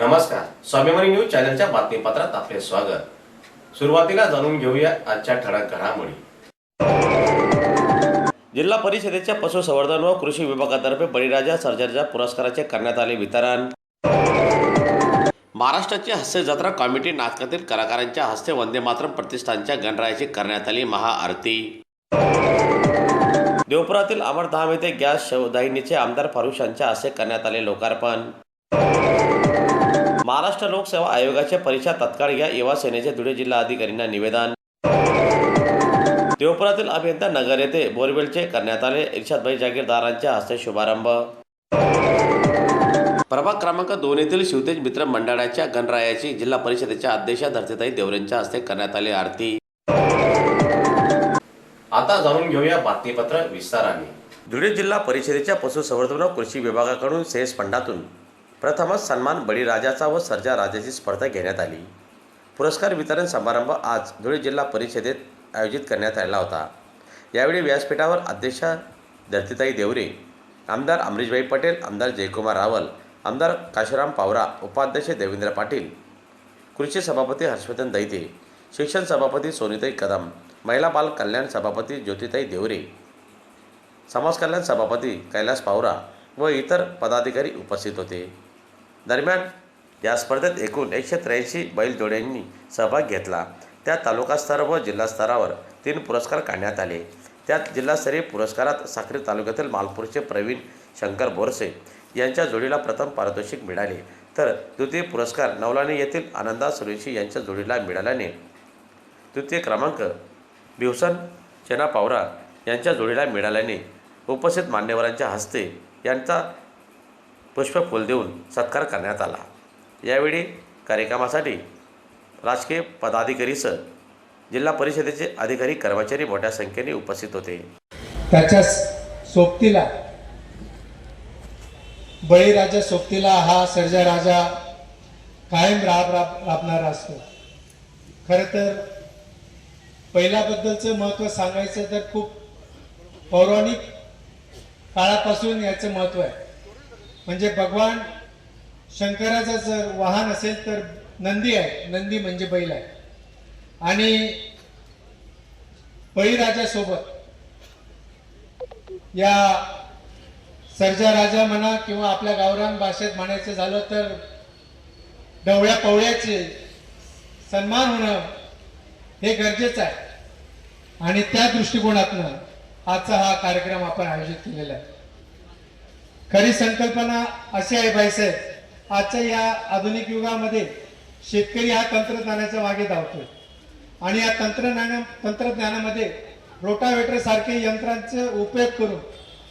नमस्कार. स्वाभिमानी न्यूज चॅनलच्या बातमीपत्रात आपले स्वागत. सुरुवातीला जाणून घेऊया आजच्या ठळक घडामोडी. जिल्हा परिषदेच्या पशुसंवर्धन व कृषी विभागातर्फे बळीराजा सर्जनच्या पुरस्काराचे करण्यात आले वितरण. महाराष्ट्राची हास्य जत्रा कॉमिटी नाटकातील कलाकारांच्या हस्ते वंदे मातरम प्रतिष्ठानच्या गणरायाची करण्यात आली महाआरती. देवपुरातील अमरधाम येथे गॅस शवदाहिनीचे आमदार फारुख यांच्या हस्ते करण्यात आले लोकार्पण. महाराष्ट्र लोकसेवा आयोगाच्या परीक्षा तत्काळ घ्या. युवा सेनेचे धुळे जिल्हा अधिकाऱ्यांना निवेदन. देवपुरातील अभियंता नगर येथे बोरवेलचे करण्यात आले. इर्शादभाई जागीरदारांच्या हस्ते शुभारंभ. प्रभाग क्रमांक दोन येथील शिवतेज मित्र मंडळाच्या गणरायाची जिल्हा परिषदेच्या अध्यक्षा धरतीताई देवरेंच्या हस्ते करण्यात आली आरती. आता जाणून घेऊया बातमीपत्र विस्ताराने. धुळे जिल्हा परिषदेच्या पशुसंवर्धन कृषी विभागाकडून सेस फंडातून प्रथमच सन्मान बळीराजाचा व सर्जा राजाची स्पर्धा घेण्यात आली. पुरस्कार वितरण समारंभ आज धुळे जिल्हा परिषदेत आयोजित करण्यात आला होता. यावेळी व्यासपीठावर अध्यक्षा धरतीताई देवरे आमदार अमरीशभाई पटेल आमदार जयकुमार रावल आमदार काशीराम पावरा उपाध्यक्ष देवेंद्र पाटील कृषी सभापती हर्षवर्धन दैते शिक्षण सभापती सोनीताई कदम महिला बाल कल्याण सभापती ज्योतिताई देवरे समाज कल्याण सभापती कैलास पावरा व इतर पदाधिकारी उपस्थित होते. दरम्यान या स्पर्धेत एकूण एकशे त्र्याऐंशी बैलजोड्यांनी सहभाग घेतला. त्यात तालुकास्तर व जिल्हास्तरावर तीन पुरस्कार काढण्यात आले. त्यात जिल्हास्तरीय पुरस्कारात साक्री तालुक्यातील मालपूरचे प्रवीण शंकर बोरसे यांच्या जोडीला प्रथम पारितोषिक मिळाले. तर द्वितीय पुरस्कार नवलाने येथील आनंदा सुरेशी यांच्या जोडीला मिळाल्याने तृतीय क्रमांक भिवसन चेना पावरा यांच्या जोडीला मिळाल्याने उपस्थित मान्यवरांच्या हस्ते यांचा पुष्पफूल देऊन सत्कार करण्यात आला. यावेळी कार्यक्रमासाठी राजकीय पदाधिकारीसह जिल्हा परिषदेचे अधिकारी कर्मचारी मोठ्या संख्येने उपस्थित होते. त्याच्या सोबतीला बळीराजा सोबतीला हा सर्जा राजा कायम राब राब राबणारा असतो. खरं तर पहिल्याबद्दलचं महत्त्व सांगायचं तर खूप पौराणिक काळापासून याचं महत्त्व आहे. म्हणजे भगवान शंकराचं जर वाहन असेल तर नंदी आहे. नंदी म्हणजे बैल आहे. आणि बळीराजासोबत या सर्जा राजा म्हणा किंवा आपल्या गावरान भाषेत म्हणायचं झालं तर डवळ्या पवळ्याचे सन्मान होणं हे गरजेचं आहे. आणि त्या दृष्टिकोनातनं आजचा हा कार्यक्रम आपण आयोजित केलेला आहे. खरी संकल्पना अशी आहे भाईसाहेब आजच्या या आधुनिक युगामध्ये शेतकरी हा तंत्रज्ञानाच्या मागे धावतोय. आणि या तंत्रज्ञान तंत्रज्ञानामध्ये रोटावेटर सारखे यंत्रांचे उपयोग करून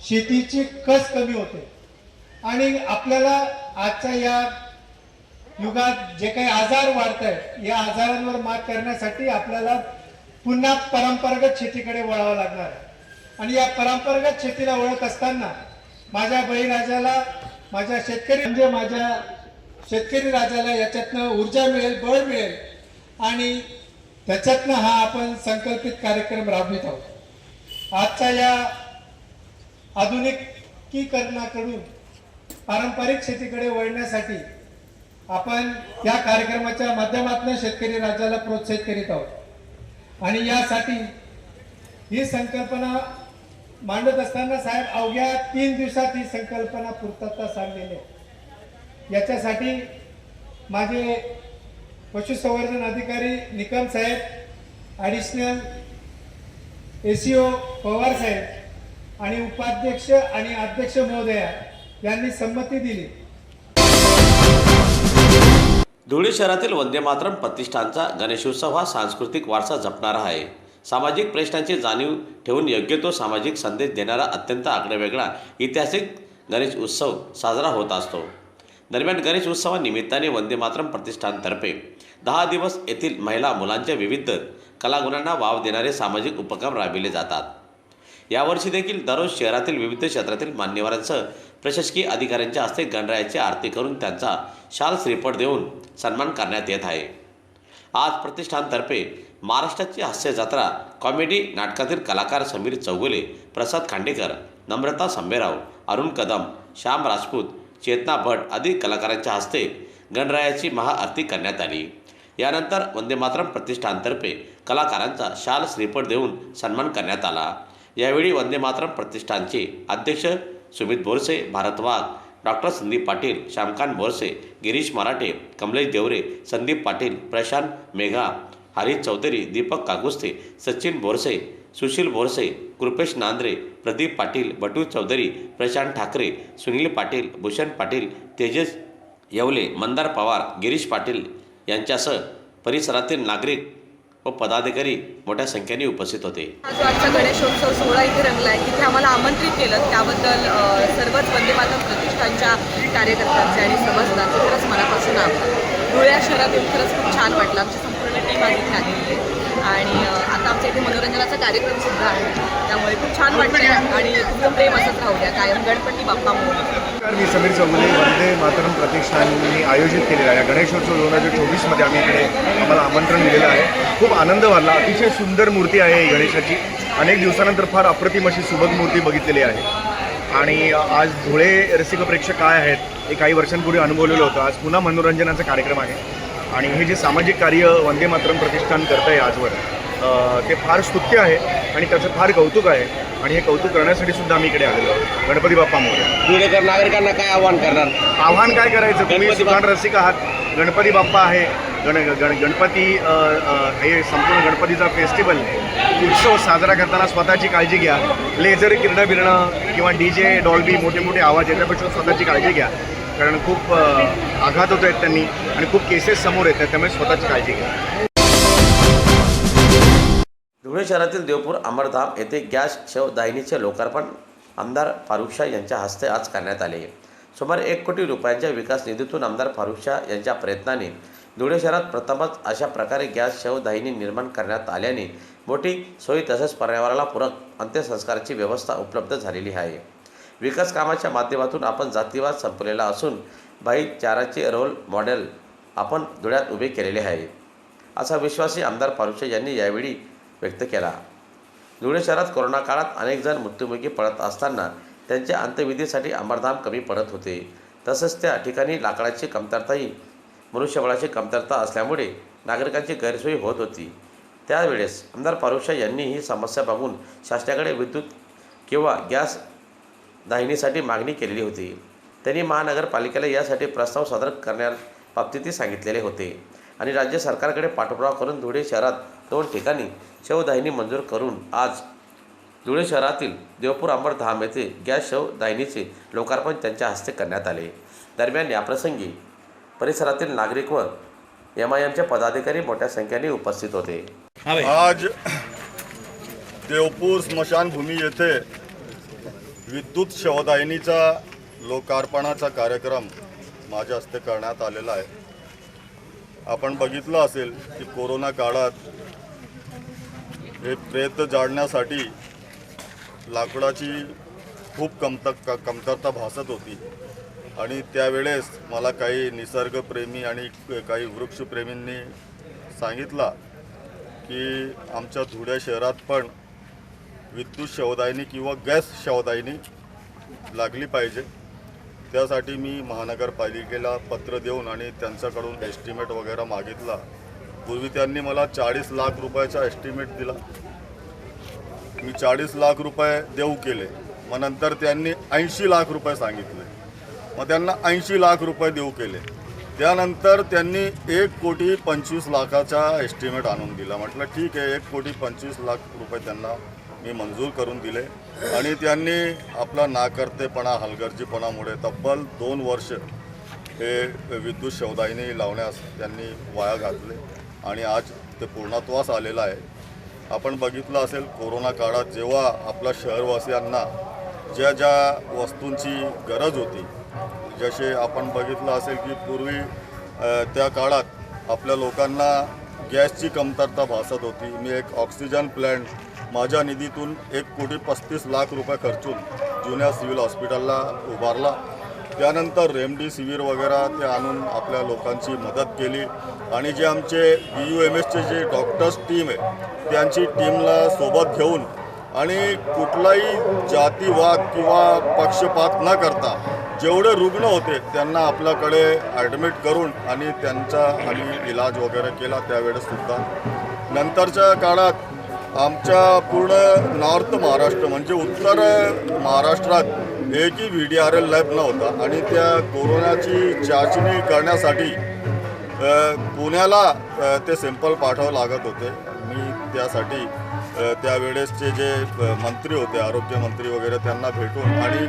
शेतीची कस कमी होते. आणि आपल्याला आजच्या या युगात जे काही आजार वाढत आहेत या आजारांवर मात करण्यासाठी आपल्याला पुन्हा परंपरागत शेतीकडे वळावं लागणार आहे. आणि या परंपरागत शेतीला वळत असताना माझ्या बळीराजाला माझ्या शेतकरी म्हणजे माझ्या शेतकरी राजाला याच्यातनं ऊर्जा मिळेल बळ मिळेल. आणि त्याच्यातनं हा आपण संकल्पित कार्यक्रम राबवित आहोत. आजच्या या आधुनिकीकरणाकडून पारंपरिक शेतीकडे वळण्यासाठी आपण या कार्यक्रमाच्या माध्यमातून शेतकरी राज्याला प्रोत्साहित करीत आहोत. आणि यासाठी ही संकल्पना मांडत असताना साहेब अवघ्या तीन दिवसात ही संकल्पना पूर्तता सांगलेली आहे. याच्यासाठी माझे पशुसंवर्धन अधिकारी निकम साहेब additional A C O Pawar साहेब आणि उपाध्यक्ष आणि अध्यक्ष महोदया यांनी संमती दिली. धुळे शहरातील वंदे मातरम प्रतिष्ठानचा गणेशोत्सव हा सांस्कृतिक वारसा जपणारा आहे. सामाजिक प्रश्नांची जाणीव ठेवून योग्य तो सामाजिक संदेश देणारा अत्यंत आगळावेगळा ऐतिहासिक गणेश उत्सव साजरा होत असतो. दरम्यान गणेश उत्सवानिमित्ताने वंदे मातरम प्रतिष्ठानतर्फे दहा दिवस येथील महिला मुलांच्या विविध कलागुणांना वाव देणारे सामाजिक उपक्रम राबविले जातात. यावर्षी देखील दररोज शहरातील विविध क्षेत्रातील मान्यवरांसह प्रशासकीय अधिकाऱ्यांच्या हस्ते गणरायाची आरती करून त्यांचा शाल श्रीपट देऊन सन्मान करण्यात येत आहे. आज प्रतिष्ठानतर्फे महाराष्ट्राची हास्य जत्रा कॉमेडी नाटकातील कलाकार समीर चौगुले प्रसाद खांडेकर नम्रता संभेराव अरुण कदम श्याम राजपूत चेतना भट आदी कलाकारांच्या हस्ते गणरायाची महाआरती करण्यात आली. यानंतर वंदे मातरम प्रतिष्ठानतर्फे कलाकारांचा शाल श्रीफळ देऊन सन्मान करण्यात आला. यावेळी वंदे मातरम प्रतिष्ठानचे अध्यक्ष सुमित बोरसे भारत वाघ डॉक्टर संदीप पाटील श्यामकांत बोरसे गिरीश मराठे कमलेश देवरे संदीप पाटील प्रशांत मेघा हरीश चौधरी दीपक कागुस्ते सचिन बोरसे सुशील बोरसे कृपेश नांद्रे प्रदीप पाटील बटू चौधरी प्रशांत ठाकरे सुनील पाटील भूषण पाटील तेजस येवले मंदार पवार गिरीश पाटील यांच्यासह परिसरातील नागरिक व पदाधिकारी मोठ्या संख्येने उपस्थित होते. जो आजचा गणेशोत्सव सोहळा इथे रंगला आहे तिथे आम्हाला आमंत्रित केलं. त्याबद्दल सर्वच वंदे मातम प्रतिष्ठानच्या कार्यकर्त्यांचे आणि सभासदांचे खरंच मनापासून आभार. धुळ्या शहरात येऊन खरंच खूप छान वाटलं. आमची संपूर्ण टीम आज इथे आलेली आहे. आणि आता आमच्या इथे मनोरंजनाचा कार्यक्रम सुद्धा आहे. त्यामुळे खूप छान वाटतं आणि तुमचं प्रेम असंच राहू द्या. कायम गणपती बाप्पा मोरया. मी समीर चौगुले वंदे मातरम प्रतिष्ठानने आयोजित केलेला आहे. गणेशोत्सव दोन हजार चोवीसमध्ये आम्ही इकडे आम्हाला आमंत्रण दिलेलं आहे. खूप आनंद वाढला. अतिशय सुंदर मूर्ती आहे गणेशाची. अनेक दिवसानंतर फार अप्रतिम अशी सुबक मूर्ती बघितलेली आहे. आणि आज धुळे रसिक प्रेक्षक काय आहेत हे काही वर्षांपूर्वी अनुभवलेलं होतं. आज पुन्हा मनोरंजनाचा कार्यक्रम आहे. आणि हे जे सामाजिक कार्य वंदे मातरम प्रतिष्ठान करतं आहे आजवर ते फार स्तुत्य आहे आणि त्याचं फार कौतुक आहे. आणि हे कौतुक करण्यासाठी सुद्धा आम्ही इकडे आलेलो आहोत. गणपती बाप्पा मोरया नागरिकांना काय आवाहन करणार? आव्हान काय करायचं? तुम्ही सुकान रसिक आहात. गणपती बाप्पा आहे. गण गण गणपती हे संपूर्ण गणपतीचा फेस्टिवल उत्सव साजरा करताना स्वतःची काळजी घ्या. लेझर किरणं बिरणं किंवा डी जे डॉल्बी मोठे मोठे आवाज याच्यापेक्षा स्वतःची काळजी घ्या. कारण खूप आघात होत आहेत त्यांनी आणि खूप केसेस समोर येत आहेत त्यामुळे स्वतःची काळजी घ्या. धुळे शहरातील देवपूर अमरधाम येथे गॅस शव दाहिनीचे लोकार्पण आमदार फारुख शाह यांच्या हस्ते आज करण्यात आले. सुमारे एक कोटी रुपयांच्या विकास निधीतून आमदार फारुख शाह यांच्या प्रयत्नाने धुळे शहरात प्रथमच अशा प्रकारे गॅस शव दाहिनी निर्माण करण्यात आल्याने मोठी सोयी तसेच पर्यावरणाला पूरक अंत्यसंस्काराची व्यवस्था उपलब्ध झालेली आहे. विकास कामाच्या माध्यमातून आपण जातीवाद संपलेला असून भाईचाराचे रोल मॉडेल आपण धुळ्यात उभे केलेले आहे. असा विश्वासही आमदार फारुखे यांनी यावेळी व्यक्त केला. धुळे शहरात कोरोना काळात अनेक जण मृत्युमुखी पडत असताना त्यांच्या अंत्यविधीसाठी अमरधाम कमी पडत होते. तसंच त्या ठिकाणी लाकडाची कमतरताही मनुष्यबळाची कमतरता असल्यामुळे नागरिकांची गैरसोय होत होती. त्यावेळेस आमदार फारुख यांनी ही समस्या बघून शासनाकडे विद्युत किंवा गॅस दाहिनीसाठी मागणी केलेली होती. त्यांनी महानगरपालिकेला यासाठी प्रस्ताव सादर करण्याबाबतीतही सांगितलेले होते आणि राज्य सरकारकडे पाठपुरावा करून धुळे शहरात दोन ठिकाणी शवदाहिनी मंजूर करून आज धुळे शहरातील देवपूर अंबरधाम येथे गॅस शव दाहिनीचे लोकार्पण त्यांच्या हस्ते करण्यात आले. दरम्यान याप्रसंगी परिसरातील नागरिक व एम आय एमचे पदाधिकारी मोठ्या संख्येने उपस्थित होते. आज देवपूर स्मशानभूमी येथे विद्युत शवदाहिनीचा लोकार्पणाचा कार्यक्रम माझ्या हस्ते करण्यात आलेला आहे. आपण बघितलं असेल की कोरोना काळात हे प्रेत जाळण्यासाठी लाकडाची खूप कमत कमतरता भासत होती. आणि त्यावेळेस मला काही निसर्गप्रेमी आणि काही वृक्षप्रेमींनी सांगितला की आमच्या धुड्या शहरात पण विद्युत शवदाहिनी किंवा गॅस शवदायनी लागली पाहिजे. त्यासाठी मी महानगरपालिकेला पत्र देऊन आणि त्यांच्याकडून एस्टिमेट वगैरे मागितला. पूर्वी त्यांनी मला चाळीस लाख रुपयाचा एस्टिमेट दिला. मी चाळीस लाख रुपये देऊ केले. मग नंतर त्यांनी ऐंशी लाख रुपये सांगितले. मग त्यांना ऐंशी लाख रुपये देऊ केले. त्यानंतर त्यांनी एक कोटी पंचवीस लाखाचा एस्टिमेट आणून दिला. म्हटलं ठीक आहे एक कोटी पंचवीस लाख रुपये त्यांना मी मंजूर करून दिले. आणि त्यांनी आपला नाकर्तेपणा हलगर्जीपणामुळे तब्बल दोन वर्ष हे विद्युत शवदाहिनी लावण्यास त्यांनी वाया घातले. आणि आज ते पूर्णत्वास आलेलं आहे. आपण बघितलं असेल कोरोना काळात जेव्हा आपल्या शहरवासियांना ज्या ज्या वस्तूंची गरज होती जसे आपण बघितलं असेल की पूर्वी त्या काळात आपल्या लोकांना गॅसची कमतरता भासत होती. मी एक ऑक्सिजन प्लॅन्ट माझ्या निधीतून एक कोटी पस्तीस लाख रुपये खर्चून जुन्या सिव्हिल हॉस्पिटलला उभारला. त्यानंतर रेमडेसिवीर वगैरे ते आणून आपल्या लोकांची मदत केली. आणि जे आमचे बी यू एम एसचे जे डॉक्टर्स टीम आहे त्यांची टीमला सोबत घेऊन आणि कुठलाही जातीवाद किंवा पक्षपात न करता जेवढे रुग्ण होते त्यांना आपल्याकडे ॲडमिट करून आणि त्यांचा आम्ही इलाज वगैरे केला त्यावेळेस सुद्धा नंतरच्या काळात आमच्या पूर्ण नॉर्थ महाराष्ट्र म्हणजे उत्तर महाराष्ट्रात एकही V D R L lab नव्हता. आणि त्या कोरोनाची चाचणी करण्यासाठी पुण्याला ते सॅम्पल पाठवावं लागत होते. मी त्यासाठी त्यावेळेसचे जे मंत्री होते आरोग्यमंत्री वगैरे त्यांना भेटून आणि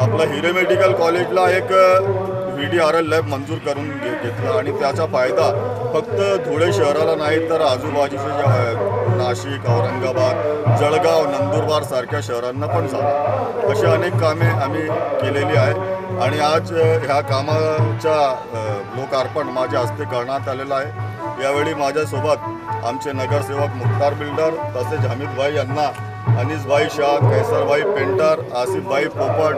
आपलं हिरे मेडिकल कॉलेजला एक V D R L lab मंजूर करून घे घेतला. आणि त्याचा फायदा फक्त धुळे शहराला नाही तर आजूबाजूचे जे नाशिक औरंगाबाद जळगाव नंदुरबार सारख्या शहरांना पण झाला. अशी अनेक कामे आम्ही केलेली आहे आणि आज ह्या कामाच्या लोकार्पण माझ्या हस्ते करण्यात आलेलं आहे. यावेळी माझ्यासोबत आमचे नगरसेवक मुख्तार बिल्डर तसेच हमीदभाई यांना अनिसभाई शाह कैसरभाई पेंटर आसिफभाई पोपट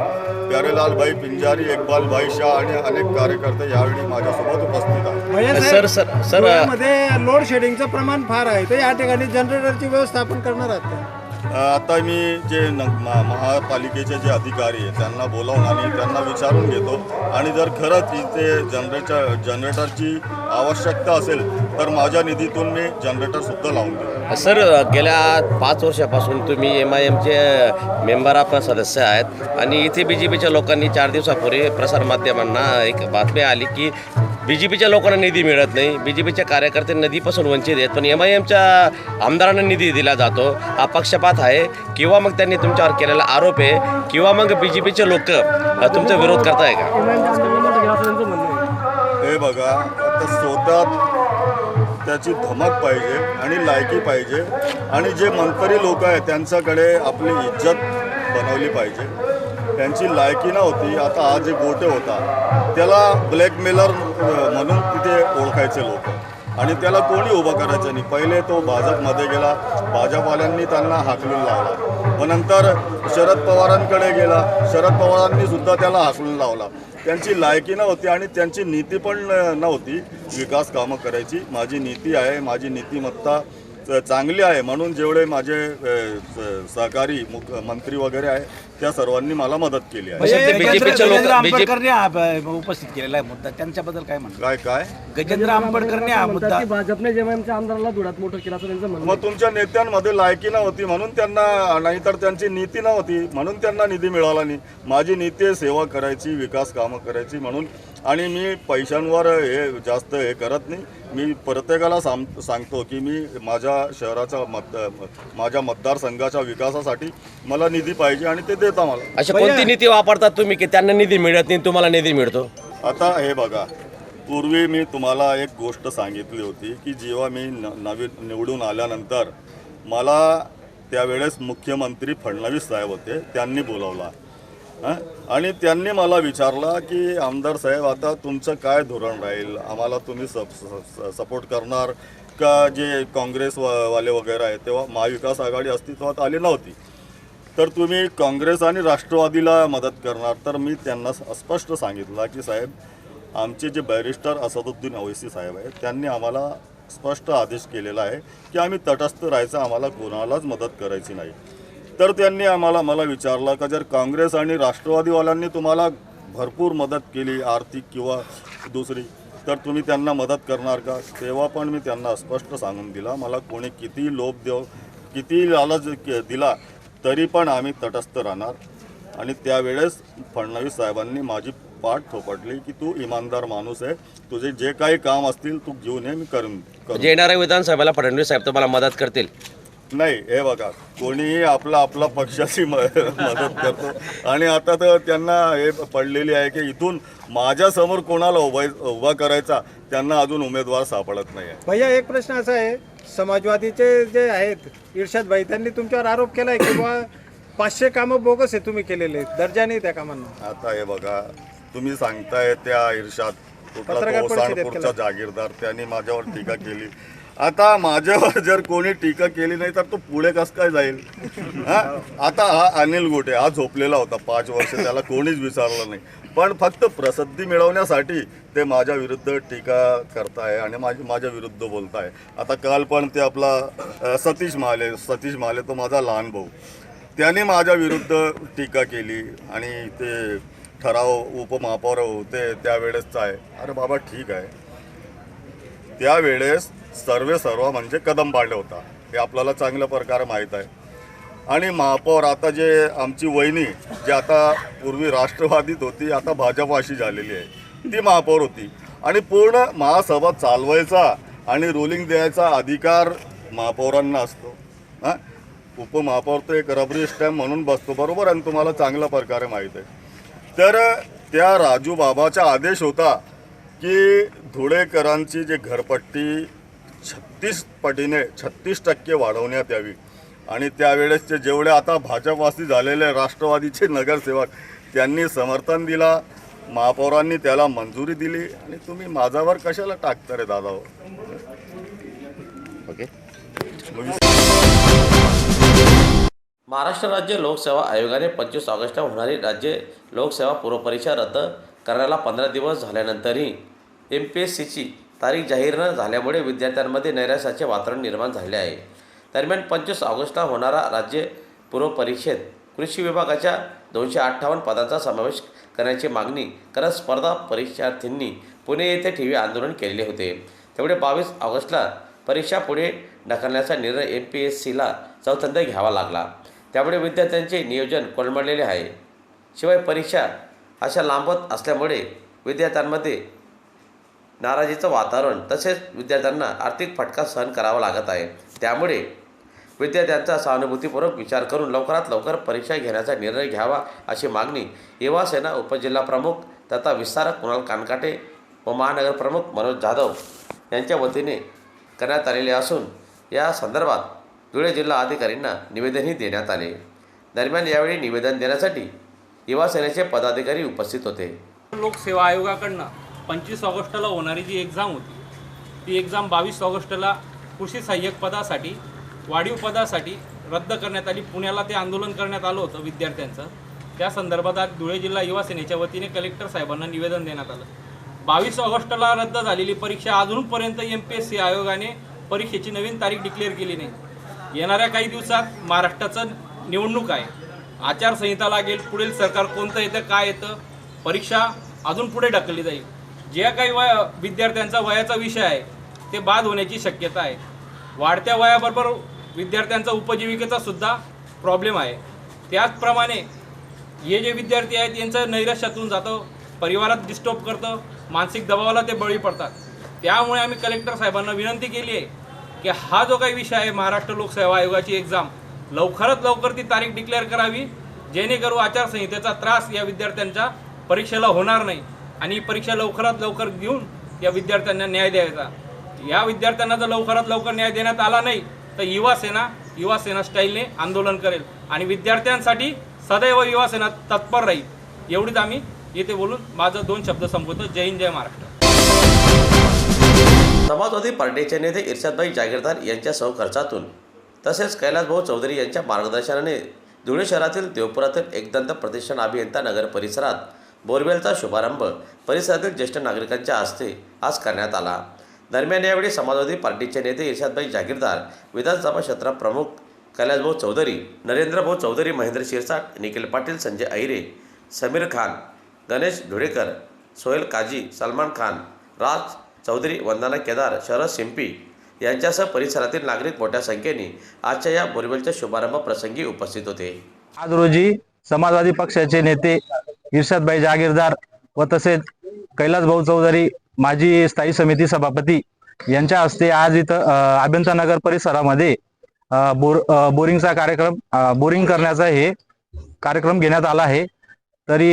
प्यारेलालभाई पिंजारी इक्बालभाई शाह आणि अनेक कार्यकर्ते यावेळी माझ्यासोबत उपस्थित आहेत सर सर सर धुळ्यामध्ये लोड शेडिंगचं प्रमाण फार आहे तर या ठिकाणी जनरेटरची व्यवस्थापन करणार आहात का? आता मी जे न महापालिकेचे जे अधिकारी आहेत त्यांना बोलावून आणि त्यांना विचारून घेतो. आणि जर खरंच इथे जनरेटर जनरेटरची आवश्यकता असेल तर माझ्या निधीतून मी जनरेटरसुद्धा लावून देतो. सर गेल्या पाच वर्षापासून तुम्ही एम आय एमचे मेंबर आपण सदस्य आहेत. आणि इथे बी जे पीच्या लोकांनी चार दिवसापूर्वी प्रसारमाध्यमांना एक बातमी आली की बी जे पीच्या लोकांना निधी मिळत नाही. बी जे पीच्या कार्यकर्ते निधीपासून वंचित आहेत. पण एम आय एमच्या आमदारांना निधी दिला जातो. हा पक्षपात आहे. किंवा मग त्यांनी तुमच्यावर केलेला आरोप आहे. किंवा मग बी जे पीचे लोक तुमचा विरोध करताय का? हे बघा आता स्वतः त्याची धमक पाहिजे आणि लायकी पाहिजे. आणि जे मंत्री लोक आहेत त्यांच्याकडे आपली इज्जत बनवली पाहिजे. त्यांची लायकी नव्हती. आता हा जे गोटे होता त्याला ब्लॅकमेलर म्हणून तिथे ओळखायचे लोक. आणि त्याला कोणी उभं करायचं नाही. पहिले तो भाजपमध्ये गेला. भाजपवाल्यांनी त्यांना हाकलून लावला. मग नंतर शरद पवारांकडे गेला. शरद पवारांनी सुद्धा त्याला हाकलून लावला. त्यांची लायकी नव्हती आणि त्यांची नीती पण नव्हती विकास कामं करायची. माझी नीती आहे माझी नीतिमत्ता च- चांगली आहे म्हणून जेवढे माझे स- सहकारी मुख मंत्री वगैरे आहे त्या सर्वांनी मला मदत केली आहे. लोक- गजेंद्र आंबेडकरने हा ब- उपस्थित केलेला आहे मुद्दा. त्यांच्याबद्दल काय म्हणतो काय काय? गजेंद्र आंबेडकरने हा मुद्दा की भाजपने जेव्हा आमदाराला धुळ्यात मोठं केलं असं त्यांचं म्हणणं मग तुमच्या नेत्यांमध्ये लायकी नव्हती म्हणून त्यांना नाहीतर त्यांची नीती नव्हती म्हणून त्यांना निधी मिळाला नाही. माझी नीती आहे सेवा करायची विकास कामं करायची म्हणून आणि मी पैशांवर हे जास्त हे करत नाही. मी प्रत्येकाला सांग सांगतो की मी माझ्या शहराच्या मत माझ्या मतदारसंघाच्या विकासासाठी मला निधी पाहिजे आणि ते देता मला. अशी कोणती नीती वापरतात तुम्ही की त्यांना निधी मिळत नाही तुम्हाला निधी मिळतो? आता हे बघा पूर्वी मी तुम्हाला एक गोष्ट सांगितली होती की जेव्हा मी न नवीन निवडून आल्यानंतर मला त्यावेळेस मुख्यमंत्री फडणवीस साहेब होते त्यांनी बोलावला? आणि त्यांनी मला विचारला की आमदार साहेब आता तुमचं काय धोरण राहील? आम्हाला तुम्ही सप स- सपोर्ट करणार का? जे काँग्रेस वाले वगैरे आहेत तेव्हा महाविकास आघाडी अस्तित्वात आली नव्हती. तर तुम्ही काँग्रेस आणि राष्ट्रवादीला मदत करणार. तर मी त्यांना स्पष्ट सांगितलं की साहेब आमचे जे बॅरिस्टर असदुद्दीन ओवैसी साहेब आहेत त्यांनी आम्हाला स्पष्ट आदेश केलेला आहे की आम्ही तटस्थ राहायचं आम्हाला कोणालाच मदत करायची नाही. तर त्यांनी आम्हाला मला विचारला का जर काँग्रेस आणि राष्ट्रवादीवाल्यांनी तुम्हाला भरपूर मदत केली आर्थिक किंवा दुसरी तर तुम्ही त्यांना मदत करणार का? तेव्हा पण मी त्यांना स्पष्ट सांगून दिला मला कोणी किती लोभ देव किती लालच के- दिला तरी पण आम्ही तटस्थ राहणार. आणि त्यावेळेस फडणवीस साहेबांनी माझी पाठ थोपटली की तू इमानदार माणूस आहे तुझे जे काही काम असतील तू घेऊन ये मी करून म्हणजे येणाऱ्या विधानसभेला फडणवीस साहेब तुम्हाला मदत करतील. नाही हे बघा कोणीही आपला आपला पक्षाची म- मदत करतो. आणि आता तर त्यांना हे पडलेली आहे की इथून माझ्यासमोर कोणाला उभा उभा करायचा त्यांना अजून उमेदवार सापडत नाही आहे. भैया एक प्रश्न असा आहे समाजवादीचे जे आहेत इर्षाद भाई त्यांनी तुमच्यावर आरोप केलाय की बुवा पाचशे कामं बोगस आहे तुम्ही केलेले दर्जा नाही त्या कामांना. आता हे बघा तुम्ही सांगताय त्या इर्षाद कुठला पत्रकार परिषदेत केला. जागीरदार त्यांनी माझ्यावर टीका केली. आता माझ्यावर जर कोणी टीका केली नाही तर तो पुढे कस काय जाईल? हा? आता हा अनिल गोटे हा झोपलेला होता पाच वर्ष त्याला कोणीच विचारलं नाही. पण फक्त प्रसिद्धी मिळवण्यासाठी ते माझ्या विरुद्ध टीका करताय आणि माझी माझ्या विरुद्ध बोलताय. आता काल पण ते आपला सतीश महाले सतीश महाले तो माझा लहान भाऊ. त्याने माझ्या विरुद्ध टीका केली आणि ते ठराव उपमहापौर होते त्यावेळेसचा आहे. अरे बाबा ठीक आहे. त्यावेळेस सर्वे सर्व म्हणजे कदम पाडले होता. हे आपल्याला चांगल्या प्रकारे माहीत आहे. आणि महापौर आता जे आमची वहिनी जी आता पूर्वी राष्ट्रवादीत होती आता भाजपाशी झालेली आहे ती महापौर होती. आणि पूर्ण महासभा चालवायचा आणि रुलिंग द्यायचा अधिकार महापौरांना असतो. हां? उपमहापौर तो एक रबरी स्टॅम्प म्हणून बसतो बरोबर? आणि तुम्हाला चांगल्या प्रकारे माहीत आहे. तर त्या राजू बाबाचा आदेश होता की धुळेकरांची जी घरपट्टी छत्तीस पटीने छत्तीस टक्के वाढवण्यात यावी. आणि त्यावेळेसचे जेवढे आता भाजपवासी झालेले राष्ट्रवादीचे नगरसेवक त्यांनी समर्थन दिला महापौरांनी त्याला मंजुरी दिली आणि तुम्ही माझ्यावर कशाला टाकता रे दादा ओके. मग महाराष्ट्र राज्य लोकसेवा आयोगाने पंचवीस ऑगस्टला होणारी राज्य लोकसेवा पूर्वपरीक्षा रद्द करण्याला पंधरा दिवस झाल्यानंतरही एम पी एस सीची तारीख जाहीर न झाल्यामुळे विद्यार्थ्यांमध्ये नैराश्याचे वातावरण निर्माण झाले आहे. दरम्यान पंचवीस ऑगस्टला होणारा राज्य पूर्वपरीक्षेत कृषी विभागाच्या दोनशे अठ्ठावन्न पदांचा समावेश करण्याची मागणी करत स्पर्धा परीक्षार्थींनी पुणे येथे ठेवी आंदोलन केलेले होते. तेवढे बावीस ऑगस्टला परीक्षा पुढे ढकलण्याचा निर्णय एम पी एस सीला चौथ्यांदा घ्यावा लागला. त्यामुळे विद्यार्थ्यांचे नियोजन कोलमडलेले आहे. शिवाय परीक्षा अशा लांबत असल्यामुळे विद्यार्थ्यांमध्ये नाराजीचं वातावरण तसेच विद्यार्थ्यांना आर्थिक फटका सहन करावा लागत आहे. त्यामुळे विद्यार्थ्यांचा सहानुभूतीपूर्वक विचार करून लवकरात लवकर परीक्षा घेण्याचा निर्णय घ्यावा अशी मागणी युवासेना उपजिल्हाप्रमुख उपजिल्हा प्रमुख तथा विस्तारक कुणाल कानकाटे व महानगरप्रमुख मनोज जाधव यांच्या वतीने करण्यात आलेले असून या संदर्भात धुळे जिल्हा अधिकाऱ्यांना निवेदनही देण्यात आले. दरम्यान यावेळी निवेदन देण्यासाठी युवासेनेचे पदाधिकारी उपस्थित होते. लोकसेवा आयोगाकडनं पंचवीस ऑगस्टला होणारी जी एक्झाम होती ती एक्झाम बावीस ऑगस्टला कृषी सहाय्यक पदासाठी वाढीव पदासाठी रद्द करण्यात आली. पुण्याला ते आंदोलन करण्यात आलं होतं विद्यार्थ्यांचं. त्या संदर्भात आज धुळे जिल्हा युवा सेनेच्या वतीने कलेक्टर साहेबांना निवेदन देण्यात आलं. बावीस ऑगस्टला रद्द झालेली परीक्षा अजूनपर्यंत एम पी एस सी आयोगाने परीक्षेची नवीन तारीख डिक्लेअर केली नाही. येणाऱ्या काही दिवसात महाराष्ट्राचं निवडणूक आहे. आचारसंहिता लागेल. पुढील सरकार कोणतं येतं काय येतं परीक्षा अजून पुढे ढकलली जाईल. ज्या काही वय विद्यार्थ्यांचा वयाचा विषय आहे ते बाद होण्याची शक्यता आहे. वाढत्या वयाबरोबर विद्यार्थ्यांचा उपजीविकेचा सुद्धा प्रॉब्लेम आहे. त्याचप्रमाणे हे जे विद्यार्थी आहेत यांचं नैराश्यातून जातं परिवारात डिस्टर्ब करतं मानसिक दबावाला ते बळी पडतात. त्यामुळे आम्ही कलेक्टर साहेबांना विनंती केली आहे की हा जो काही विषय आहे महाराष्ट्र लोकसेवा आयोगाची एक्झाम लवकरात लवकर ती तारीख डिक्लेअर करावी जेणेकरून आचारसंहितेचा त्रास या विद्यार्थ्यांच्या परीक्षेला होणार नाही. आणि परीक्षा लवकरात लवकर घेऊन या विद्यार्थ्यांना न्याय द्यायचा. या विद्यार्थ्यांना जर लवकरात लवकर न्याय देण्यात आला नाही तर युवा सेना युवा सेना स्टाईलने आंदोलन करेल आणि विद्यार्थ्यांसाठी सदैव युवा सेना तत्पर राहील. एवढीच आम्ही येथे बोलून माझं दोन शब्द संपवतो. जय हिंद जय महाराष्ट्र. समाजवादी पार्टीचे नेते इर्शादभाई जागीरदार यांच्या सहखर्चातून तसेच कैलासभाऊ चौधरी यांच्या मार्गदर्शनाने धुळे शहरातील देवपुरातील एकदंत प्रतिष्ठान अभियंता नगर परिसरात बोरवेलचा शुभारंभ परिसरातील ज्येष्ठ नागरिकांच्या हस्ते आज करण्यात आला. दरम्यान यावेळी समाजवादी पार्टीचे नेते इर्शादभाई जागीरदार विधानसभा क्षेत्र प्रमुख कैलासभाऊ चौधरी नरेंद्रभाऊ चौधरी महेंद्र शिरसाट निखिल पाटील संजय अहिरे समीर खान गणेश धुळेकर सोहेल काजी सलमान खान राज चौधरी वंदना केदार शरद सिंपी यांच्यासह परिसरातील नागरिक मोठ्या संख्येने आजच्या या बोरवेलच्या शुभारंभ प्रसंगी उपस्थित होते. आज रोजी समाजवादी पक्षाचे नेते इर्षदभाई जागीरदार व तसेच कैलास भाऊ चौधरी माजी स्थायी समिती सभापती यांच्या हस्ते आज इथं अ, अभियंता नगर परिसरामध्ये बोर बोरिंगचा कार्यक्रम बोरिंग करण्याचा हे कार्यक्रम घेण्यात आला आहे. तरी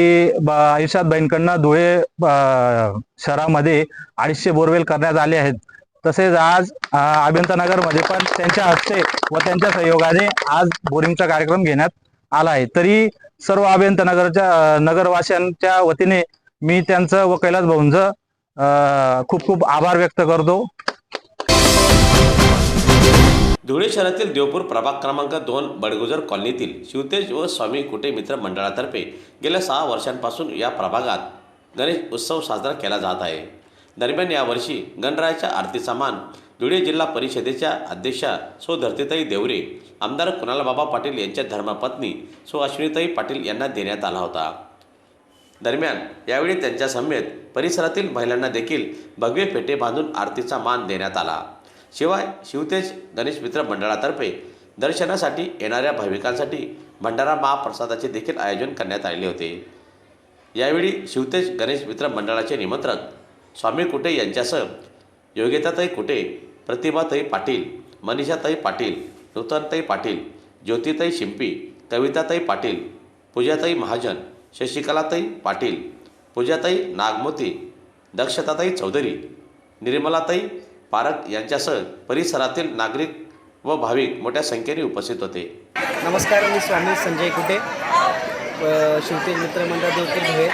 इर्षादबाईंकडनं धुळे शहरामध्ये अडीचशे बोरवेल करण्यात आले आहेत. तसेच आज अ, अभियंता नगरमध्ये पण त्यांच्या हस्ते व त्यांच्या सहयोगाने आज बोरिंगचा कार्यक्रम घेण्यात आला आहे. तरी सर्व अभियंता नगरच्या नगरवासियांच्या वतीने मी त्यांचं व कैलास भाऊंचं खूप खूप आभार व्यक्त करतो. धुळे शहरातील देवपूर प्रभाग क्रमांक दोन बडगुजर कॉलनीतील शिवतेज व स्वामी कुटे मित्र मंडळातर्फे गेल्या सहा वर्षांपासून या प्रभागात गणेश उत्सव साजरा केला जात आहे. दरम्यान यावर्षी गणरायाच्या आरतीचा मान धुळे जिल्हा परिषदेच्या अध्यक्षा सो धरतीताई देवरे आमदार कुणालबाबा पाटील यांच्या धर्मपत्नी सो अश्विनीताई पाटील यांना देण्यात आला होता. दरम्यान यावेळी त्यांच्या समेत परिसरातील महिलांना देखील भगवे फेटे बांधून आरतीचा मान देण्यात आला. शिवाय शिवतेज गणेश मित्र मंडळातर्फे दर्शनासाठी येणाऱ्या भाविकांसाठी भंडारा महाप्रसादाचे देखील आयोजन करण्यात आलेले होते. यावेळी शिवतेज गणेश मित्र मंडळाचे निमंत्रक स्वामी कुटे यांच्यासह योगिताताई कुटे प्रतिभाताई पाटील मनीषाताई पाटील नूतनताई पाटील ज्योतिताई शिंपी कविताताई पाटील पूजाताई महाजन शशिकलाताई पाटील पूजाताई नागमोती दक्षताताई चौधरी निर्मलाताई पारक यांच्यासह परिसरातील नागरिक व भाविक मोठ्या संख्येने उपस्थित होते. नमस्कार मी स्वामी संजय कुटे अ, शिवतेज मित्रमंडळ देवतील धुळे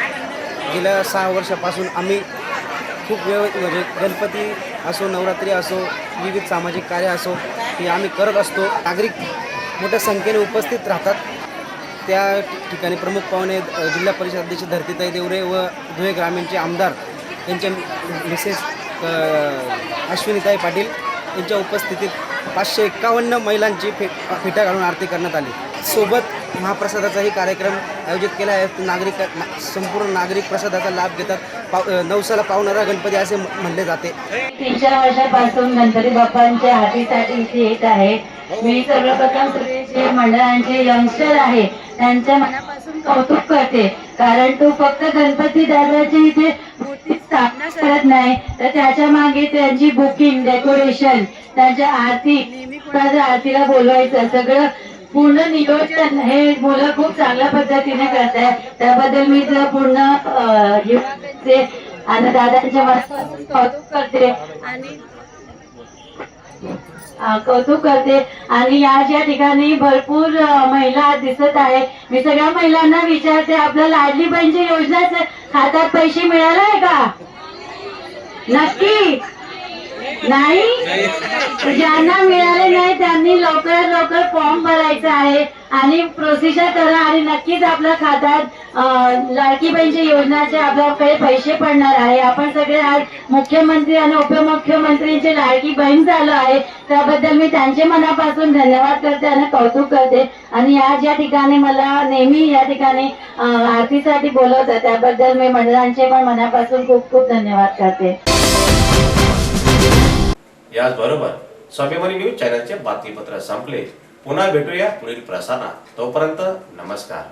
गेल्या सहा वर्षापासून आम्ही खूप वेळ म्हणजे गणपती असो नवरात्री असो विविध सामाजिक कार्य असो हे आम्ही करत असतो. नागरिक मोठ्या संख्येने उपस्थित राहतात. त्या ठिकाणी प्रमुख पाहुणे जिल्हा परिषद अध्यक्ष धरतीताई देवरे व धुळे ग्रामीणचे आमदार यांच्या मिसेस अश्विनीताई पाटील यांच्या उपस्थितीत पाचशे एक्कावन्न महिलांची फे फेटा घालून आरती करण्यात आली. सोबत महाप्रसादाचाही कार्यक्रम आयोजित केला आहे. नागरिक ना- संपूर्ण नागरिक प्रसादाचा लाभ घेतात. पाव नवसाला पावणारा गणपती असे म्हणले जाते. तीन चार वर्षापासून गणपती बाप्पांच्या आरतीसाठी इथे येत आहे. मी सर्वप्रथम जे मंडळांचे यंगस्टर आहे. त्यांच्या मनापासून कौतुक करते. कारण तो फक्त गणपती दादाची इथे मूर्ती स्थापना करत नाही तर त्याच्यामागे त्यांची बुकिंग डेकोरेशन त्यांच्या आरती आरतीला बोलवायचं सगळं पूर्ण नियोजन हे मुलं खूप चांगल्या पद्धतीने करत आहे त्याबद्दल मी पूर्ण आणि दादांच्या मनापासून कौतुक करते. आणि कौतुक करते. आणि या ज्या ठिकाणी भरपूर महिला दिसत आहे मी सगळ्या महिलांना विचारते आपल्या लाडली बहिणीची योजनाच खात्यात पैसे मिळाले का? नक्की! नाही? ज्यांना मिळाले नाही त्यांनी लवकरात लवकर फॉर्म भरायचा आहे. आणि प्रोसिजर करा आणि नक्कीच आपल्या खात्यात अं, लाडकी बहिणीच्या योजनाचे आपल्याकडे पैसे पडणार आहे. आपण सगळे आज मुख्यमंत्री आणि उपमुख्यमंत्रींचे लाडकी बहीण झालो आहे. त्याबद्दल मी त्यांचे मनापासून धन्यवाद करते आणि कौतुक करते. आणि आज या ठिकाणी मला नेहमी या ठिकाणी आरतीसाठी बोलवतात. त्याबद्दल मी मंडळांचे पण मनापासून खूप खूप धन्यवाद करते. याचबरोबर स्वाभिमानी न्यूज चॅनलचे बातमीपत्र संपले. पुन्हा भेटूया पुढील प्रसारणात. तोपर्यंत नमस्कार.